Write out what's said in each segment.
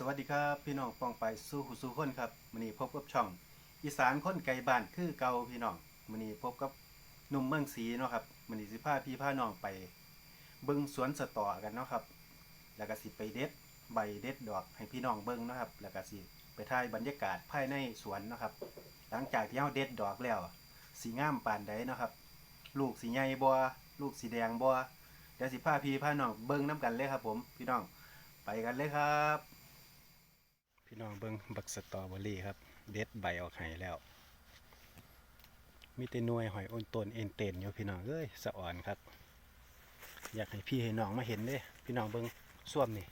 สวัสดีครับพี่น้องปองไปสู้หูสู้คนครับมือนี้พบกับช่อง อีสานคนไกลบ้านคือเก่าพี่น้องมือนี้พบกับหนุ่มเมืองศรีเนาะครับมื้อนี้สิพาพี่พาน้องไป เบิ่งสวนสตอกันเนาะครับ แล้วก็สิไปเด็ดใบเด็ดดอกให้พี่น้องเบิ่งเนาะครับ แล้วก็สิไปถ่ายบรรยากาศภายในสวนเนาะครับ หลังจากที่เฮาเด็ดดอกแล้วสีงามปานใดเนาะครับ ลูกสีใหญ่บ่ลูกสีแดงบ่เดี๋ยวสิพาพี่พาน้องเบิ่งนํกันเลยครับ ผมพี่น้องไปกันเลยครับ พี่น้องเบิงบักสตรอเบอรี่ครับ เด็ดใบออกให้แล้ว มีแต่หน่วยหอยโอนตนเอ็นเต็นอยู่พี่น้องเอ้ยสะอ่อนครับ อยากให้พี่ให้น้องมาเห็นเด้พี่น้องเบิงส้วมนี่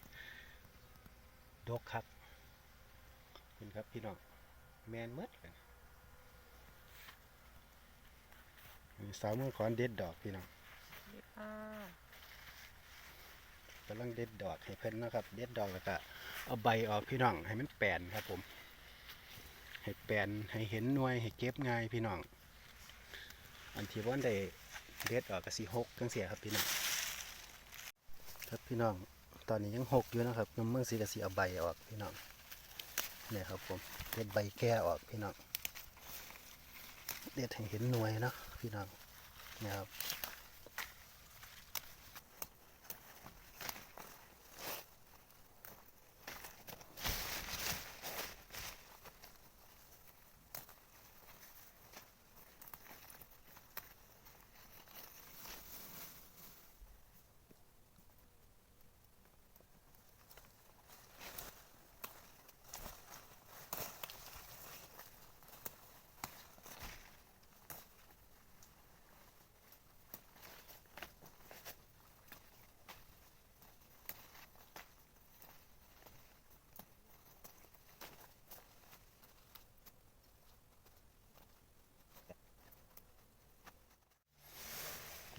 ดกครับเห็นครับพี่น้องแมนหมดเลยสาวมือขอนเด็ดดอกพี่น้องค่ะ กำลังเด็ดดอกให้เพิ่นนะครับ เด็ดดอกแล้วก็เอาใบออกพี่น้องให้มันแปนครับผมให้แปนให้เห็นหน่วยให้เก็บง่ายพี่น้อง อันที่ว่าได้เด็ดออกก็สิหกจังเสียครับพี่น้องครับพี่น้องตอนนี้ยังหกอยู่นะครับน้ำเมืองสีกสีเอาใบออกพี่น้องเนี่ยครับผมเด็ดใบแก้ออกพี่น้องเด็ดให้เห็นหน่วยนะพี่น้องเนี่ยครับ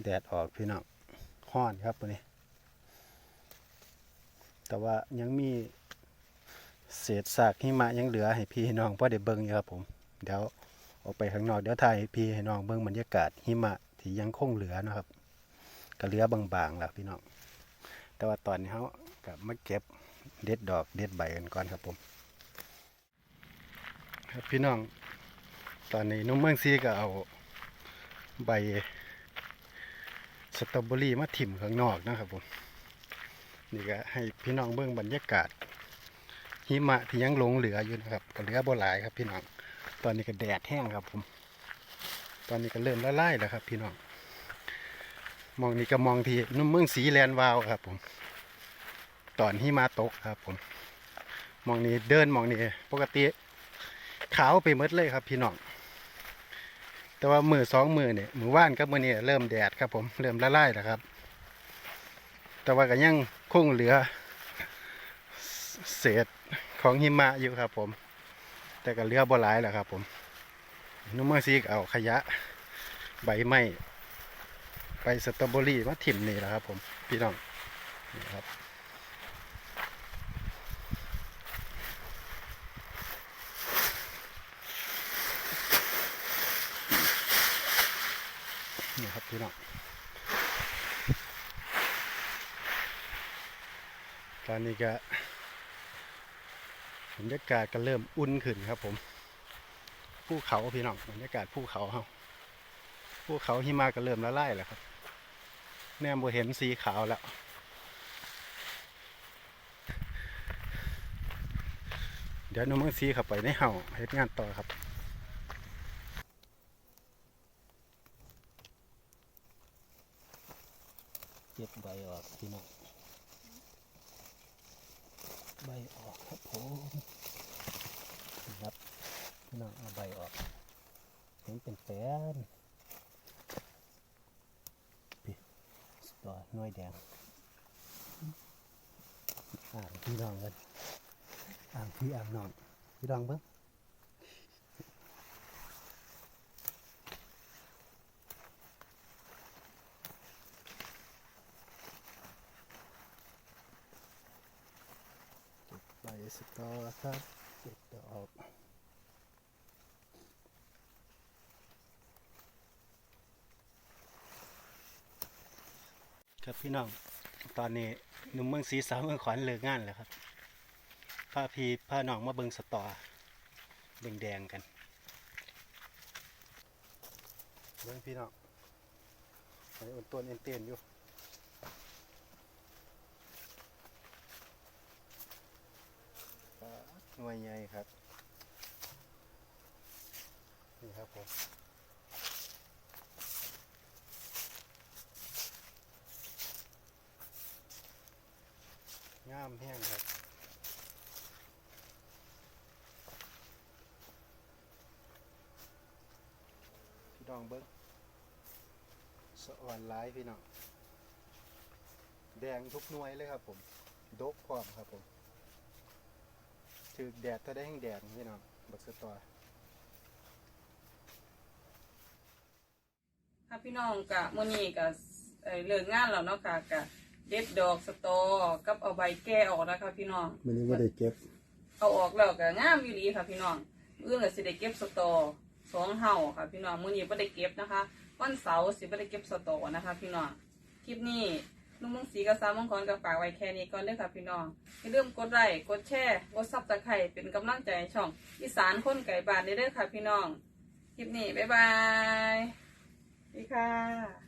แดดออกพี่น้องห้อนครับวันนี้ แต่ว่ายังมีเศษซากหิมะยังเหลือให้พี่น้องพ่อได้เบิ่งอยู่ครับผม เดี๋ยวออกไปข้างนอกเดี๋ยวถ่ายพี่ให้น้องเบิ่งบรรยากาศหิมะที่ยังคงเหลือนะครับก็เหลือบางๆแล้วพี่น้องแต่ว่าตอนนี้เขาก็มาเก็บเด็ดดอกเด็ดใบกันก่อนครับผมครับพี่น้อง ตอนนี้นุ่มเมืองซีก็เอาใบ สตรอเบอรี่มาถิ่มข้างนอกนะครับผมนี่ก็ให้พี่น้องเบื้องบรรยากาศหิมะที่ยังหลงเหลืออยู่นะครับก็เหลือบ่หลายครับพี่น้อง ตอนนี้ก็แดดแห้งครับผม ตอนนี้ก็เริ่มละลายแล้วครับ พี่น้อง มองนี่ก็มองที่นุ่มเมืองสีแลนวาวครับ ผม ตอนหิมะตกครับ ผม มองนี้เดินมองนี้ปกติขาวไปหมดเลยครับ พี่น้อง แต่ว่ามือสองมือเนี่ยมือว่านกับมือนี่เริ่มแดดครับผมเริ่มละลายแล้วครับ แต่ว่าก็ยังคงเหลือ เศษของหิมะอยู่ครับผม แต่ก็เหลือบ่หลายแล้วครับผมนุ่มเมื่อซีกเอาขยะ ใบไม้ไปสตรอเบอรี่มาถิ่มนี่แหละครับผมพี่น้องนี่ครับ นี่ครับพี่น้องตอนนี้ก็บรรยากาศก็เริ่มอุ่นขึ้นครับ ผมภูเขาพี่น้องบรรยากาศภูเขาเฮาภูเขาหิมะก็เริ่มละลายแล้วครับ แนมบ่เห็นสีขาวแล้วเดี๋ยวน้องเมืองซีเข้าไปในเฮาเฮ็ดงานต่อครับ เก็บใบออกพี่น้องใบออกครับผมครับพี่น้องเอาใบออกเห็นเป็นแป้นพี่ตัวน่วยแดงอ่างพี่น้องกันอ่างพี่อ่างน้องพี่น้องเบิ้ง สตอครับเก็บดอกครับพี่น้องตอนนี้หนุ่มเมืองศรีสาวเมืองขวัญเลิกงานแล้วครับพาพี่พาน้องมาเบิงสตอแดงแดงกันเบิงพี่น้องไอ้อุ่นต้นเอ็นเตียนอยู่ปลาห น่วยใหญ่ครับ นี่ครับผมงามแห้งครับพี่น้องเบิ้งสะอ่อนหลายพี่น้อง แดงทุกหน่วยเลยครับผม ดกพร้อมครับผม ถือแดดถ้าได้แห้งแดดพี่น้องบักสะตอค่ะพี่น้องกะมื้อนี้กะเอ่อเลิกงานแล้วเนาะค่ะกะเด็ดดอกสตอกับเอาใบแก้ออกนะคะพี่น้องมันนี้ว่าได้เก็บ เอาออกแล้วก็งามอยู่ดีค่ะพี่น้องมื้ออื่นก็สิได้เก็บสตอสองเห่าค่ะ พี่น้องมื้อนี้บ่ได้เก็บนะคะ วันเสาร์สิบ่ได้เก็บสตอนะคะ พี่น้องคลิปนี้ นุ่มังสีกับสาวมังกรก็ฝากไว้แค่นี้ก่อนเด้อค่ะพี่น้องอย่าลืมกดไลค์กดแชร์กดซับสไครต์เป็นกำลังใจให้ช่อง อีสานคนไก่บานเด้อค่ะพี่น้องคลิปนี้บ๊ายบายสวัสดีค่ะ